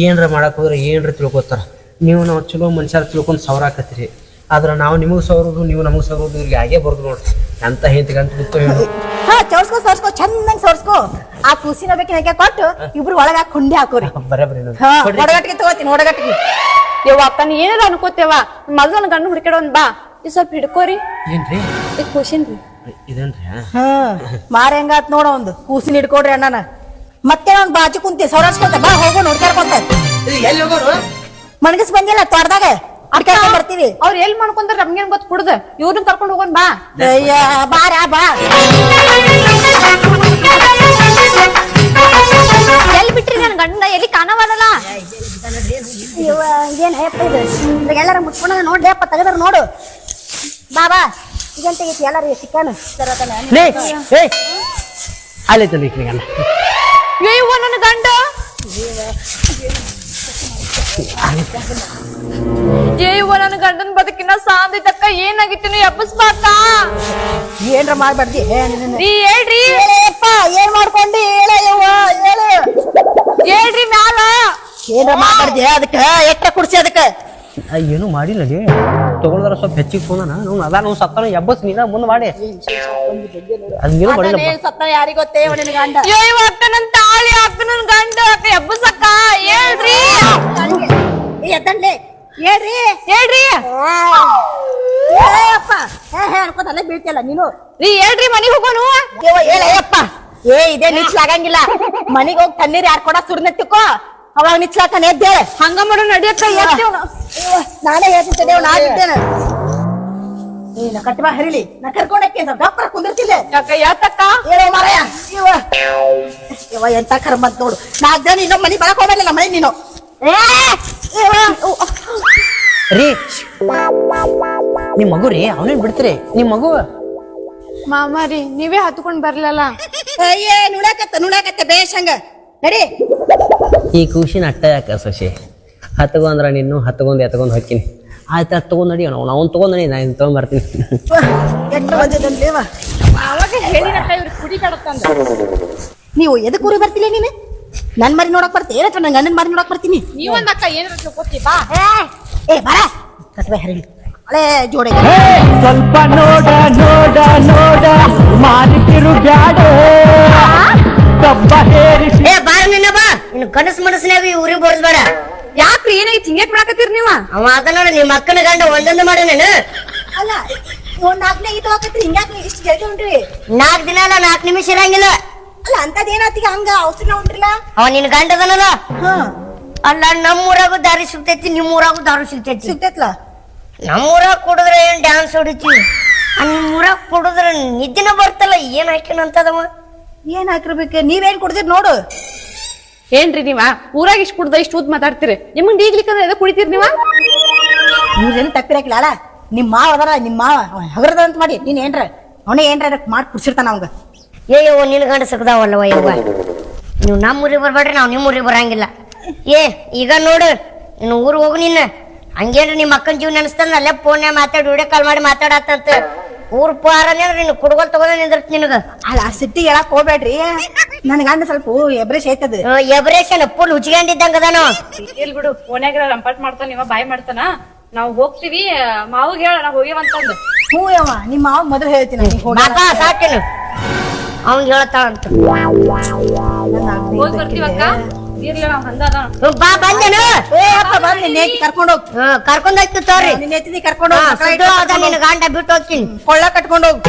ಏನ್ರ ಮಾಡಕ್ ಹೋದ್ರೆ ಏನ್ರ ತಿಳ್ಕೊತಾರ. ನೀವು ನಾವು ಚಲೋ ಮನುಷ್ಯರ ತಿಳ್ಕೊಂಡು ಸವರಾಕತ್ತೀರಿ ಆದ್ರೆ ನಾವು ನಿಮಗೆ ಸೋರೋದು ನೀವು ನಮಗೆ ಸೋರೋದು ಇವ್ರಿಗೆ ಹಾಗೆ ಬರ್ದು ನೋಡ್ರಿ. ಅಂತ ಹೆಂತ ಗಂಟು ಬಿತ್ತು ಹೇಳು. ಹಾ ಚೌರ್ಸ್ಕೊ ಸೋರ್ಸ್ಕೋ ಚಂದಂಗ್ ಸೋರ್ಸ್ಕೋ ಆ ಕೂಸಿನ ಬೇಕಿನ ಕೊಟ್ಟು ಇಬ್ರು ಒಳಗ ಕುಂಡಿ ಹಾಕೋರಿ. ಬರಬ್ರಿ ಹಾ ಹೊಡಗಟ್ಟಿಗೆ ತಗೋತೀನಿ ಹೊಡಗಟ್ಟಿಗೆ ಯವ್ವ ಅಕ್ಕ ನೀ ಏನಾರ ಅನ್ಕೋತೇವ ಮೊದ್ಲು ನನ್ ಗಂಡು ಹುಡುಕಿಡೋನ್ ಬಾ. ಈ ಸ್ವಲ್ಪ ಹಿಡ್ಕೋರಿ. ಏನ್ರಿ? ಈ ಖುಷಿನ್ರಿ ಇದೇನ್ರಿ? ಹಾ. ಮಾರ ಹೆಂಗಾತ್ ನೋಡ ಒಂದು ಕೂಸಿನ ಹಿಡ್ಕೊಡ್ರಿ ಅಣ್ಣನ. ಮತ್ತೆ ಒಂದ್ ಬಾಜು ಕುಂತಿ ಸೌರಾಸ್ಕೊಂತ ಬಾ ಹೋಗೋ ನೋಡ್ತಾರ ಎಲ್ಲಿ ಹೋಗೋರು? ಮಣಗಸ್ ಬಂದಿಲ್ಲ ತೋಟದಾಗ? ಅಡ್ಕಾಡ್ಕೊಂಡ್ ಬರ್ತೀವಿ. ಅವ್ರ ಎಲ್ ಮಾಡ್ಕೊಂತಾರ ನಮ್ಗೇನ್ ಗೊತ್ತ ಕುಡ್ದ? ಇವ್ರನ್ನ ಕರ್ಕೊಂಡು ಹೋಗೋಣ ಬಾ. ಅಯ್ಯ ಬಾರ ಬಾ. ಎಲ್ ಬಿಟ್ರಿ ನನ್ ಗಂಡ? ಎಲ್ಲಿ ಕಾಣವಲ್ಲ ಇವ ಏನ್ ಹೇಪ್ಪ ಇದು? ಇವಾಗ ಎಲ್ಲಾರ ಮುಟ್ಕೊಂಡ ನೋಡ್ಲಿ ಅಪ್ಪ ತೆಗೆದ್ರ ನೋಡು. ಬಾ ಬಾ. ಇದಂತ ಐತಿ ಎಲ್ಲಾರು ಸಿಕ್ಕಾನು ಲೇ ಏ. ಅಲ್ಲಿ ತಂದಿ ಗಂಡ. ಅಯ್ಯೋ ನನ್ನ ಗಂಡ. ಏಯ್ವ ನನ್ನ ಗಂಡನ ಬದುಕಿನ ಸಾಂದಿದ್ದಕ್ಕ ಏನಾಗಿತ್ತು ನೀ ಎಬ್ಬಸ್ಬಾಕ ಏನ್ರ ಮಾಡ್ಬಾರ್ದಿ? ಏ ನೀ ಹೇಳ್ರಿ. ಏಪ್ಪ ಏನ್ ಮಾಡ್ಕೊಂಡಿ? ಹೇಳ ಯವ್ವ ಹೇಳು. ಹೇಳ್ರಿ ಮ್ಯಾಲ. ಏನ್ರ ಮಾಡ್ಬಾರ್ದಿ? ಅದಕ್ಕ ಎಟ್ಟ ಕುಡ್ಸಿ ಅದಕ್ಕ. ಏನು ಮಾಡಿಲ್ಲ ರೀ ತಗೊಂಡ್ರ ಸ್ವಲ್ಪ ಹೆಚ್ಚಿಗೆ ತೊಗೊಂಡನ ನಾವು ಅದ ನಾವು ಸತ್ತನ ಎಬ್ಬಸ್ ನೀನ ಮುಂದೆ ಮಾಡಿ. ಅದ್ ನೀನು ಮಾಡಿಲ್ಲ ಸತ್ತ ಯಾರಿಗ್ ಗೊತ್ತೇ ಇವ ಗಂಡ? ಅಯ್ಯೋ ಅಕ್ಕ ತಾಳಿ ಅಕ್ಕ ಗಂಡ ಅಕ್ಕ ಎಬ್ಬಸಕ್ಕ ಹೇಳ್ರಿ. ಎದ್ದಂಡ್ಲೆ ಹೇಳ್ರಿ. ಹೇಳ್ರಿ. ಅಪ್ಪ. ಹೇ ಹೇ ಬೀಳ್ತಿಯಲ್ಲ ನೀನು? ನೀ ಹೇಳ್ರಿ ಮನಿಗ್ ಹೋಗೋನು. ಹೇಳಯ್ಯಪ್ಪ ಏ ಇದೇ ನಿಚ್ಲಾಗಂಗಿಲ್ಲ ಮನಿಗ್ ಹೋಗಿ ತಣ್ಣೀರ್ ಯಾರ್ ಕೊಡ ಸುರ್ನೆ ತಿಕ್ಕೋ ಅವಾಗ ನಿಚ್ಲಾಕನ ಎದ್ದೇಳೆ ಹಂಗ ಮಾಡೋ ನಾವು. ನಾನೇ ಹೇಳ್ತೀನಿ ತಡೆಯವ್ ನಾ ಇದ್ದೇನೆ ನೀನು ಕಟ್ಟಬಾ ಹರಿಲಿ. ನಾ ಕರ್ಕೊಂಡಕ್ಕೆ ಗಪ್ಪರ ಕುಂದಿರ್ತಿಲ್ಲ ಯಾಕ ಯಾತಕ್ಕ? ಏನೋ ಮಾರಾಯ. ಇವ. ಇವ ಎಂತ ಕರ್ಮ ಅಂತ ನೋಡು. ನಾಲ್ಕು ಜನ ಇನ್ನೊಂದು ಮನಿ ಬರಕ್ ಹೋಗಲ್ಲ ಮನೆ ನೀನು. ಏ ಇವ, ಉ, ರೀ ನಿಮ್ ಮಗು ರೀ ಅವನೇನ್ ಬಿಡ್ತೀರಿ? ನಿಮ್ ಮಗು? ಮಾಮಾರಿ ನೀವೇ ಹತ್ಕೊಂಡ್ ಬರ್ಲಲ್ಲ? ಅಯ್ಯೇ ನುಳಕತ್ತ ನುಳಕತ್ತ ಬೇಷಂಗ. ಹಂಗ ನಡಿ. ಈ ಖುಷಿ ಅಟ್ಟ ಯಾಕ ಸೊಸೆ? ಹತ್ಕೊಂಡ್ರ ನೀನು ಹತ್ಕೊಂಡು ಎತ್ಕೊಂಡು ಹಾಕಿನಿ ಆಯ್ತು ಅದು ತೊಗೊಂಡು ನಡಿ ಅವ್ನು ಅವ್ನು ತೊಗೊಂಡು ನಡಿ ನಾನು ತಗೊಂಬರ್ತೀನಿ ನೀವು ಎದಕ್ಕೆ ಊರಿಗೆ ಬರ್ತಿಲ್ಲ ನೀನು? ನನ್ನ ಮರಿ ನೋಡಕ್ ಬರ್ತೀನಿ ಅಥವಾ ನನ್ನ ಗಂಡನ ಮರಿ ನೋಡಕ್ ಬರ್ತೀನಿ? ನೀವೊಂದ್ ಅಕ್ಕ ಏನಾರ ತಿಳ್ಕೊತಿ ಬಾ. ಏ, ಬಾ ಬರ. ಕಟ್ಬೆ ಹರಿ ಹಳೆ ಜೋಡೆ. ಸ್ವಲ್ಪ ನೋಡ ನೋಡ ನೋಡ ಮಾರಿತಿರು ಬ್ಯಾಡ ಕಬ್ಬ ಹೇರಿ ಏ ಬಾರ ನಿನ್ನ ಬಾ. ಇನ್ನು ಕನಸು ಮನಸ್ಸಿನಾಗ ಊರಿಗೆ ಬರೋದ್ ಯಾಕ್ರಿ? ಏನಾಯ್ತು ಹಿಂಗೇಟ್ ಮಾಡಕತ್ತೀರಿ ನೀವ? ಅವ ಅದ ನೋಡ ನಿಮ್ಮ ಅಕ್ಕನ ಗಂಡ ಒಂದೊಂದು ಮಾಡಿ ನೀನು? ಅಲ್ಲ ಒಂದ್ ನಾಲ್ಕನೇ ಇದು ಹಾಕತ್ರಿ ಹಿಂಗ್ಯಾಕ ಇಷ್ಟು ಜಲ್ದಿ ಉಂಟ್ರಿ ನಾಲ್ಕು ದಿನ ಅಲ್ಲ ನಾಲ್ಕು ನಿಮಿಷ ಇರಂಗಿಲ್ಲ. ಅಲ್ಲ ಅಂತದ್ ಏನಾತೀಗ ಹಂಗ? ಔಷಧ ಉಂಟ್ರಿಲ್ಲ ಅವ ನಿನ್ ಗಂಡ ಅದನಲ್ಲ? ಅಲ್ಲ ಅಲ್ಲ ನಮ್ಮೂರಾಗೂ ದಾರಿ ಸಿಗ್ತೈತಿ ನಿಮ್ಮೂರಾಗೂ ದಾರು ಸಿಗ್ತೈತಿ. ಸಿಗ್ತೈತ್ಲ? ನಮ್ಮೂರಾಗ ಕುಡಿದ್ರೆ ಏನ್ ಡ್ಯಾನ್ಸ್ ಹೊಡಿತೀವಿ ನಿಮ್ಮೂರಾಗ ಕುಡಿದ್ರೆ ನಿದ್ದಿನ ಬರ್ತಲ್ಲ ಏನ್ ಹಾಕಿನಂತದವ ಏನ್ ಹಾಕಿರ್ಬೇಕು? ನೀವೇನ್ ಕುಡ್ದಿರ್ ನೋಡು. ಏನ್ರಿ ನೀವ? ಊರಾಗ ಇಷ್ಟು ಕುಡ್ದ ಇಷ್ಟು ಊದ್ ಮಾತಾಡ್ತೀರಿ. ನಿಮ್ಗ್ ನೀಗ್ಲಿಕ್ಕಂದ್ರೆ ಎದ ಕುಡಿತೀರಿ ನೀವ? ಇವ್ರೇನು ತಪ್ಪಿರಕಿಲ್ಲ ಅಲ್ಲ? ನಿಮ್ ಮಾವ ಅದರ ನಿಮ್ ಮಾವ ಹಗರದ ಅಂತ ಮಾಡಿ. ನೀನ್ ಏನ್ರ ಅವನೇ ಏನ್ರ ಮಾಡಿ ಕುಡ್ಸಿರ್ತಾನ ಅವಂಗ? ಏ ಯವ್ವ ನಿನ್ ಗಂಡ ಸಿಗ್ದಾವಲ್ಲವ ಯವ್ವ? ನೀವು ನಮ್ಮ ಊರಿಗೆ ಬರ್ಬೇಡ್ರಿ ನಾವು ನಿಮ್ಮ ಊರಿಗೆ ಬರಂಗಿಲ್ಲ. ಏ ಈಗ ನೋಡು ಇನ್ನು ಊರಿಗೆ ಹೋಗು ನಿನ್ನ. ಹಂಗೇನ್ರಿ ನಿಮ್ಮ ಅಕ್ಕನ ಜೀವ ನೆನಸ್ತಂದ ಅಲ್ಲೇ ಫೋನ್ಯಾಗ ಮಾತಾಡಿ ವಿಡಿಯೋ ಕಾಲ್ ಮಾಡಿ ಮಾತಾಡತ್ತಂತ ಊರ್ ಪಾರನೇ ನೀನು ಕುಡ್ಗೋಲ್ ತಗೋದ ನಿಂದಿರ್ತ ನಿನಗ. ಅಲ್ಲ ಸಿಟ್ಟಿ ಹೇಳಕ್ ಹೋಗ್ಬೇಡ್ರಿ. ನನ್ ಗಂಡ ಸ್ವಲ್ಪ ಎಬ್ರೇಶ್ ಐತದ ಎಬ್ರೇಷನ್ ಫುಲ್ ಹುಚ್ಕೊಂಡಿದ್ದಂಗ ಅದಾನು? ಇಲ್ ಬಿಡು ಫೋನ್ಯಾಗ ರಂಪಾಟ್ ಮಾಡ್ತಾನ ನೀವ ಬಾಯ್ ಮಾಡ್ತಾನ. ನಾವ್ ಹೋಗ್ತೀವಿ ಮಾವಿಗೆ ಹೇಳ ನಾವ್ ಹೋಗ್ಯವಂತಂದು ಹ್ಞೂ ಯವ್ವ ನಿಮ್ಮ ಮಾವ ಮೊದಲು ಹೇಳ್ತೀನಿ ನೀ ಹೋಗಿ ಬಾಪಾ ಸಾಕಿನು? ಅವ್ನ್ ಹೇಳ್ತಾಳಂತ ಹೋಗ್ ಬರ್ತೀವಕ್ಕ? ಬಾ ಬಂದೇನು ಕರ್ಕೊಂಡು ಹೋಗ್. ಕರ್ಕೊಂಡ್ ಹೋಗ್ತೀವಿ ತೋರಿ ನಿನ್ನ ಎತ್ತಿದಿ ಕರ್ಕೊಂಡು ಹೋಗ್. ಗಂಡ ಬಿಟ್ಟು ಹೋಗ್ತೀನಿ. ಕೊಳ್ಳ ಕಟ್ಕೊಂಡು ಹೋಗ್.